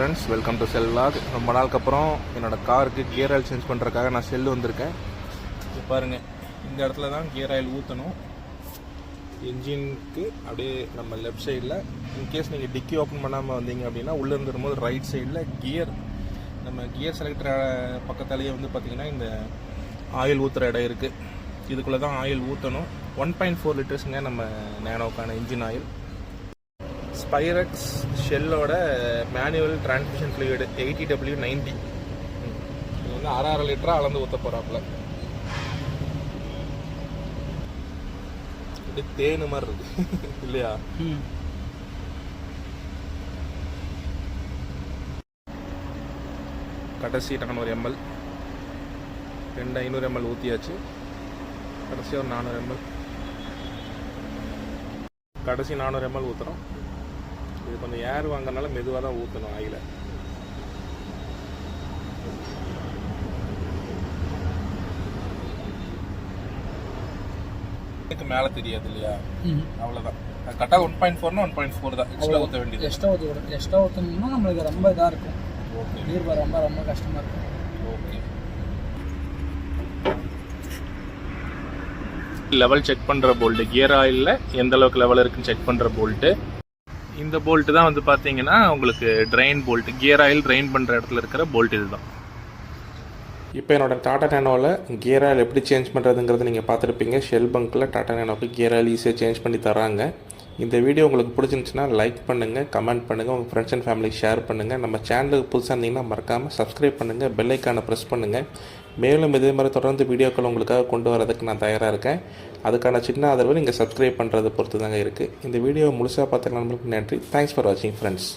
Friends welcome to செல்வாக் ரொம்ப நாளுக்கு அப்புறம் என்னோட காருக்கு கியர் ஆயில் சேஞ்ச் பண்ணுறதுக்காக நான் செல்லு வந்திருக்கேன். இது பாருங்கள் இந்த இடத்துல தான் கியர் ஆயில் ஊற்றணும் என்ஜினுக்கு அப்படியே நம்ம லெஃப்ட் சைடில் இன்கேஸ் நீங்கள் டிக்கி ஓப்பன் பண்ணாமல் வந்தீங்க அப்படின்னா உள்ளே இருந்துடும் போது ரைட் சைடில் கியர் நம்ம கியர் செலக்டர் பக்கத்தாலேயே வந்து பார்த்திங்கன்னா இந்த ஆயில் ஊற்றுற இடம் இருக்குது இதுக்குள்ளே தான் ஆயில் ஊற்றணும் ஒன் பாயிண்ட் ஃபோர் லிட்டர்ஸுங்க நம்ம நேனோக்கான engine oil Spirax ஷெல்லோட manual transmission fluid eighty W ninety இது வந்து அரை அரை லிட்டராக அளந்து ஊற்ற போகிறாப்புல இது தேனு மாதிரி இருக்கு. இல்லையா? கடைசி நானூறு எம்எல் ரெண்டு ஐநூறு எம்எல் ஊற்றியாச்சு கடைசி ஒரு நானூறு எம்எல் கடைசி நானூறு எம்எல் ஊற்றுறோம் இது கொஞ்சம் ஏர் வாங்குறதுனால மெதுவாக தான் ஊற்றணும் ஆயில. இதுக்கு மேலே தெரியாது இல்லையா? அவ்வளோதான் கரெக்டாக ஒன் பாயிண்ட் ஃபோர்னா ஒன் பாயிண்ட் ஃபோர் தான். எக்ஸ்ட்ரா ஊற்ற வேண்டியது. எக்ஸ்ட்ரா ஊற்றி எக்ஸ்ட்ரா ஊற்றணும்னா நம்மளுக்கு ரொம்ப இதாக இருக்கும். ஓகே நீர் ரொம்ப ரொம்ப கஷ்டமாக இருக்கும். ஓகே லெவல் செக் பண்ணுற போல்ட்டு கியர் ஆயிலில் எந்த அளவுக்கு லெவல் இருக்குன்னு செக் பண்ணுற போல்ட்டு இந்த போல்ட்டு தான் வந்து பார்த்தீங்கன்னா உங்களுக்கு drain bolt gear oil drain பண்ணுற இடத்துல இருக்கிற போல்ட் இதுதான். இப்போ என்னோட டாடா நேனோவில் கியர் ஆயில் எப்படி சேஞ்ச் பண்ணுறதுங்கிறத நீங்கள் பார்த்துருப்பீங்க. ஷெல் பங்க்கில் டாடா நேனோக்கு கியர் ஆயில் ஈஸியாக சேஞ்ச் பண்ணி தராங்க இந்த வீடியோ உங்களுக்கு பிடிச்சிருந்துச்சுன்னா லைக் பண்ணுங்கள் கமெண்ட் பண்ணுங்கள் உங்கள் ஃப்ரெண்ட்ஸ் அண்ட் ஃபேமிலி ஷேர் பண்ணுங்கள் நம்ம சேனலுக்கு புதுசாக இருந்தீங்கன்னா மறக்காமல் சப்ஸ்கிரைப் பண்ணுங்கள் பெல் ஐக்கானை ப்ரெஸ் பண்ணுங்கள் மேலும் இதே மாதிரி தொடர்ந்து வீடியோக்கள் உங்களுக்காக கொண்டு வரதுக்கு நான் தயாராக இருக்கேன். அதுக்கான சின்ன ஆதரவு நீங்கள் சப்ஸ்கிரைப் பண்ணுறதை பொறுத்து தாங்க இருக்குது இந்த வீடியோ முழுசாக பார்த்த நண்பர்களுக்கு நன்றி. தேங்க்ஸ் ஃபார் வாட்சிங் ஃப்ரெண்ட்ஸ்